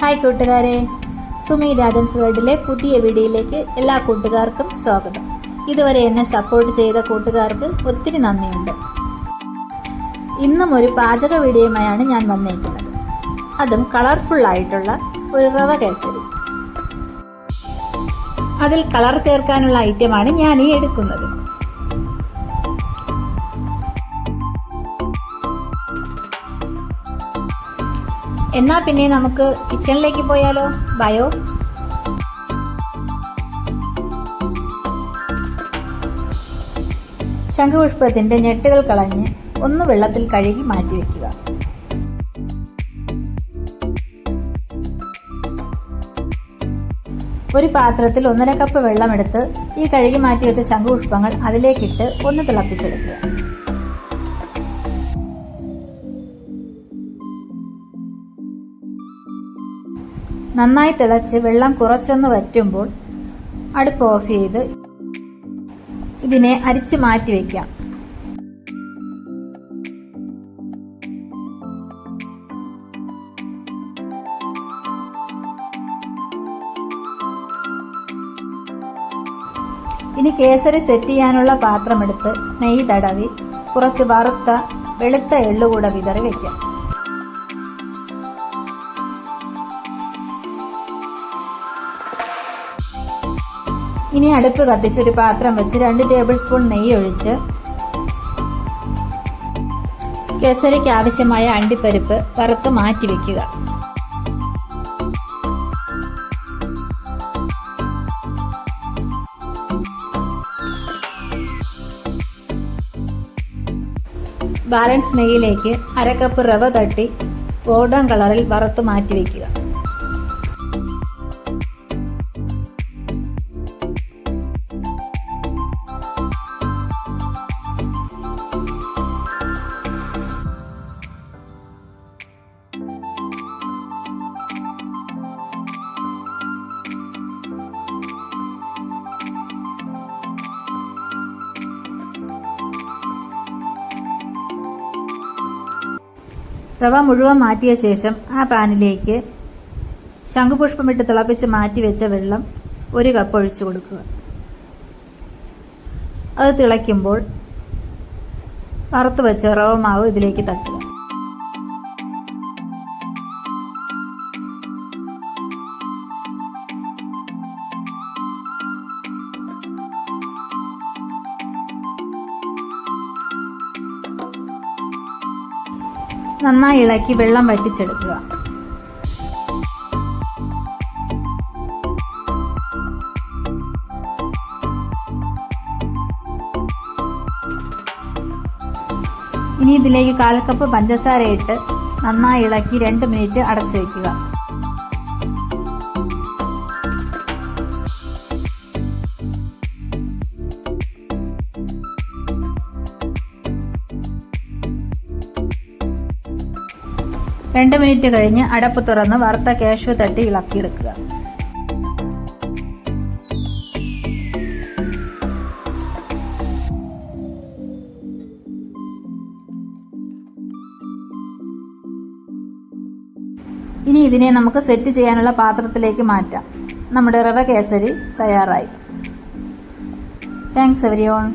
Hi കൂട്ടുകാരെ. സുമി രാജൻസ് വേൾഡിലെ പുതിയ വീഡിയോയിലേക്ക് എല്ലാ കൂട്ടുകാർക്കും സ്വാഗതം. ഇതുവരെ എന്നെ സപ്പോർട്ട് ചെയ്ത കൂട്ടുകാർക്ക് ഒത്തിരി നന്ദിയുണ്ട്. ഇന്നും ഒരു പാചക വീഡിയോയുമായാണ് ഞാൻ വന്നേക്കുന്നത്. അതും കളർഫുൾ ആയിട്ടുള്ള ഒരു റവ കേസരി. അതിൽ കളർ ചേർക്കാനുള്ള ഐറ്റമാണ് ഞാൻ ഈ എടുക്കുന്നത്. എന്നാ പിന്നെ നമുക്ക് കിച്ചണിലേക്ക് പോയാലോ? ബയോ ശംഖുപുഷ്പത്തിന്റെ ഞെട്ടുകൾ കളഞ്ഞ് ഒന്ന് വെള്ളത്തിൽ കഴുകി മാറ്റി മാറ്റിവെക്കുക ഒരു പാത്രത്തിൽ ഒന്നര കപ്പ് വെള്ളമെടുത്ത് ഈ കഴുകി മാറ്റിവെച്ച ശംഖുപുഷ്പങ്ങൾ അതിലേക്കിട്ട് ഒന്ന് തിളപ്പിച്ചെടുക്കുക. നന്നായി തിളച്ച് വെള്ളം കുറച്ചൊന്ന് വറ്റുമ്പോൾ അടുപ്പ് ഓഫ് ചെയ്ത് ഇതിനെ അരിച്ച് മാറ്റി വയ്ക്കാം ഇനി കേസരി സെറ്റ് ചെയ്യാനുള്ള പാത്രമെടുത്ത് നെയ്യ് തടവി കുറച്ച് വറുത്ത വെളുത്ത എള്ളുകൂടെ വിതറി വയ്ക്കാം ഇനി അടുപ്പ് കത്തിച്ച് ഒരു പാത്രം വെച്ച് രണ്ട് ടേബിൾ സ്പൂൺ നെയ്യ് ഒഴിച്ച് കേസരിക്ക് ആവശ്യമായ അണ്ടിപ്പരിപ്പ് വറുത്ത് മാറ്റി വെക്കുക. ബാലൻസ് നെയ്യിലേക്ക് അരക്കപ്പ് കപ്പ് റവ തട്ടി ഗോൾഡൻ കളറിൽ വറുത്ത് മാറ്റി വയ്ക്കുക റവ മുഴുവൻ മാറ്റിയ ശേഷം ആ പാനിലേക്ക് ശംഖുപുഷ്പമിട്ട് തിളപ്പിച്ച് മാറ്റി വെച്ച വെള്ളം ഒരു കപ്പ് ഒഴിച്ചു കൊടുക്കുക. അത് തിളയ്ക്കുമ്പോൾ വറുത്ത് വെച്ച റവ മാവ് ഇതിലേക്ക് തട്ടുക. നന്നായി ഇളക്കി വെള്ളം വറ്റിച്ചെടുക്കുക. ഇനി ഇതിലേക്ക് കാൽ കപ്പ് പഞ്ചസാര ഇട്ട് നന്നായി ഇളക്കി രണ്ട് മിനിറ്റ് അടച്ചു വയ്ക്കുക രണ്ട് മിനിറ്റ് കഴിഞ്ഞ് അടപ്പ് തുറന്ന് വറുത്ത കാഷ്യൂ തട്ടി ഇളക്കിയെടുക്കുക. ഇനി ഇതിനെ നമുക്ക് സെറ്റ് ചെയ്യാനുള്ള പാത്രത്തിലേക്ക് മാറ്റാം. നമ്മുടെ റവ കേസരി തയ്യാറായി. Thanks every on